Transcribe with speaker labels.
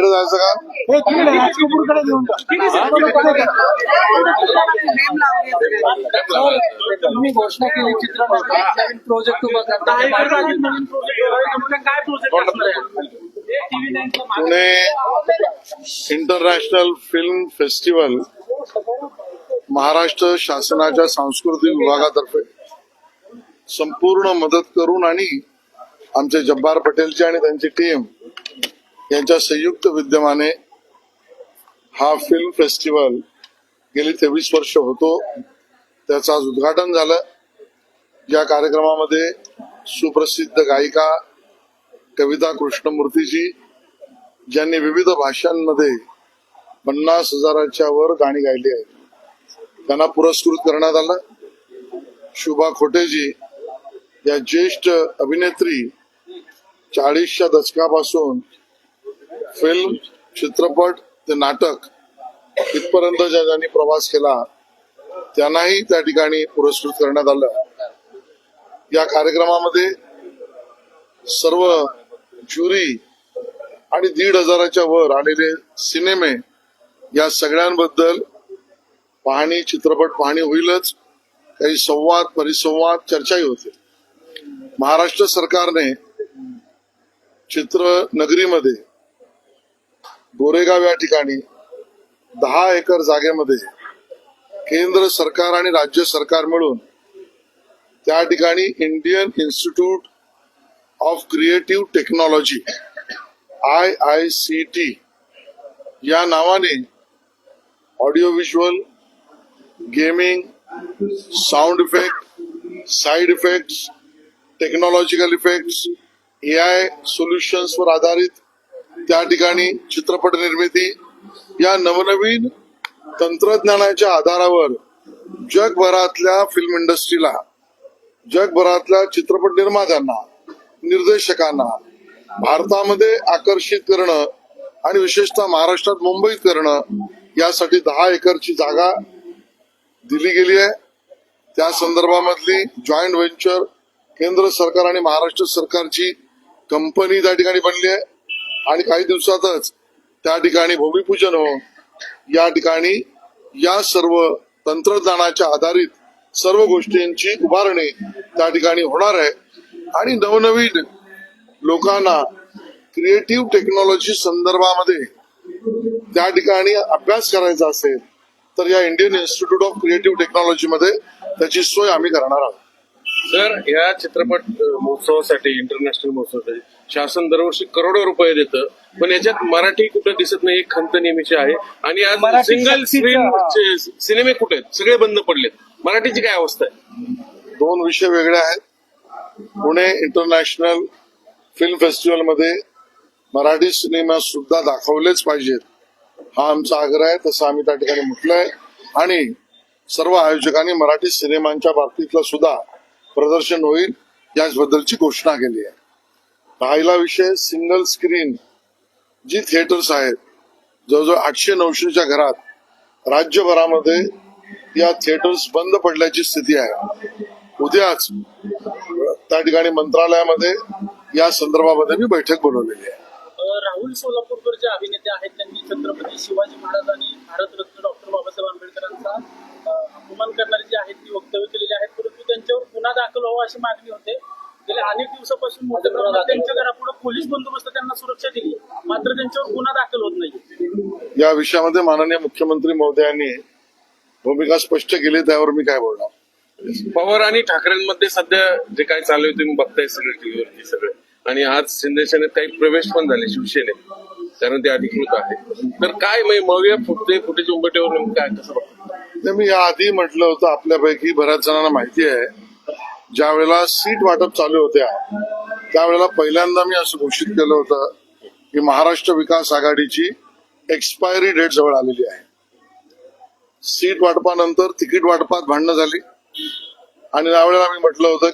Speaker 1: तिकडे जायचं का?
Speaker 2: तुम्ही घोषणा केली चित्रपट प्रोजेक्ट उभा
Speaker 1: Pune international film festival Maharashtra शासनाच्या सांस्कृतिक विभागातर्फे संपूर्ण मदत करून आणि आमचे जब्बार पटेलची आणि त्यांची टीम यांच्या संयुक्त विद्यमाने हा फिल्म फेस्टिवल गेली तेवीस वर्ष होतो. त्याचं आज उद्घाटन झालं. या कार्यक्रमामध्ये सुप्रसिद्ध गायिका कविता कृष्णमूर्तीजी ज्यांनी विविध भाषांमध्ये पन्नास हजाराच्या वर गाणी गायली आहेत. त्यांना पुरस्कृत करण्यात आलं. शुभा खोटेजी या ज्येष्ठ अभिनेत्री चाळीसच्या दशकापासून फिल्म चित्रपट ते नाटक इथपर्यंत ज्या ज्यांनी प्रवास केला त्यांनाही त्या ठिकाणी पुरस्कृत करण्यात आलं. या कार्यक्रमामध्ये सर्व ज्युरी आणि दीड हजाराच्या वर आलेले सिनेमे या सगळ्यांबद्दल पाहणी चित्रपट पाहणी होईलच. काही संवाद परिसंवाद चर्चाही होते. महाराष्ट्र सरकारने चित्रनगरीमध्ये गोरेगाव या ठिकाणी दहा एकर जागेमध्ये केंद्र सरकार आणि राज्य सरकार मिळून त्या ठिकाणी Indian institute of creative technology I I C T या नावाने audio visual gaming sound effect side effects technological effects A I सोल्युशन्सवर आधारित त्या ठिकाणी चित्रपट निर्मिती या नवनवीन तंत्रज्ञानाच्या आधारावर जगभरातल्या फिल्म इंडस्ट्रीला जगभरातल्या चित्रपट निर्मात्यांना निर्देशकांना भारतामध्ये आकर्षित करणं आणि विशेषतः महाराष्ट्रात मुंबईत करणं यासाठी दहा एकरची जागा दिली गेली आहे. त्या संदर्भामधली जॉईंट व्हेंचर केंद्र सरकार आणि महाराष्ट्र सरकारची कंपनी त्या ठिकाणी बनली आहे. आणि काही दिवसातच त्या ठिकाणी भूमिपूजन हो. या ठिकाणी या सर्व तंत्रज्ञानाच्या आधारित सर्व गोष्टींची उभारणी त्या ठिकाणी होणार आहे. आणि नवनवीन लोकांना क्रिएटिव्ह टेक्नॉलॉजी संदर्भामध्ये त्या ठिकाणी अभ्यास करायचा असेल तर या Indian institute of creative technology मध्ये त्याची सोय आम्ही करणार आहोत.
Speaker 3: सर या चित्रपट महोत्सवासाठी इंटरनॅशनल महोत्सवासाठी शासन दरवर्षी करोडो रुपये देतं. पण याच्यात मराठी कुठं दिसत नाही एक खंत नेहमीची आहे. आणि आज सिंगल स्क्रीन सिनेमे कुठे आहेत? सगळे बंद पडलेत. मराठीची काय अवस्था आहे?
Speaker 1: दोन विषय वेगळे आहेत. पुणे इंटरनॅशनल फिल्म फेस्टिवलमध्ये मराठी सिनेमा सुद्धा दाखवलेच पाहिजेत. हा आमचा आग्रह आहे तसं आम्ही त्या ठिकाणी म्हटलंय. आणि सर्व आयोजकांनी मराठी सिनेमांच्या बाबतीतला सुद्धा प्रदर्शन होईल याचबद्दलची घोषणा केली आहे. राहिला विषय सिंगल स्क्रीन जी थिएटर्स आहेत जवळजवळ आठशे नऊशेच्या घरात राज्यभरामध्ये या थिएटर्स बंद पडल्याची स्थिती आहे. उद्याच त्या ठिकाणी मंत्रालयामध्ये या संदर्भामध्ये मी बैठक बोलवलेली आहे.
Speaker 4: राहुल सोलापूरकर जे अभिनेते आहेत त्यांनी छत्रपती शिवाजी महाराज आणि भारतरत्न डॉक्टर बाबासाहेब आंबेडकरांचा अ, अपमान करणारी जी आहेत ती वक्तव्य केलेली आहेत परंतु त्यांच्यावर गुन्हा दाखल व्हावा अशी मागणी होते. गेल्या अनेक दिवसापासून मोठ्या प्रमाणात त्यांच्या घरापुढे पोलीस बंदोबस्त त्यांना सुरक्षा दिली. मात्र त्यांच्यावर गुन्हा दाखल होत नाही.
Speaker 1: या विषयामध्ये माननीय मुख्यमंत्री महोदयांनी भूमिका स्पष्ट केली त्यावर मी काय बोलणार?
Speaker 3: पवार आणि ठाकरेंमध्ये सध्या जे काय चालू आहे तुम्ही बघताय सगळे टीव्हीवरती सगळे. आणि आज शिंदे सेनेत काही प्रवेश पण झाले शिवसेनेत. कारण ते अधिकृत आहे. तर काय म्हणजे मग फुटते फुटेज उंबटेवर नेमकं काय कसं बघतो
Speaker 1: मी याआधी म्हटलं होतं आपल्यापैकी बऱ्याच जणांना माहिती आहे ज्या वेळेला सीट वाटप चालू होत्या त्यावेळेला पहिल्यांदा मी असं घोषित केलं होतं की महाराष्ट्र विकास आघाडीची एक्सपायरी डेट जवळ आलेली आहे. सीट वाटपानंतर तिकीट वाटपात भांडणं झाली. आणि त्यावेळेला मी म्हटलं होतं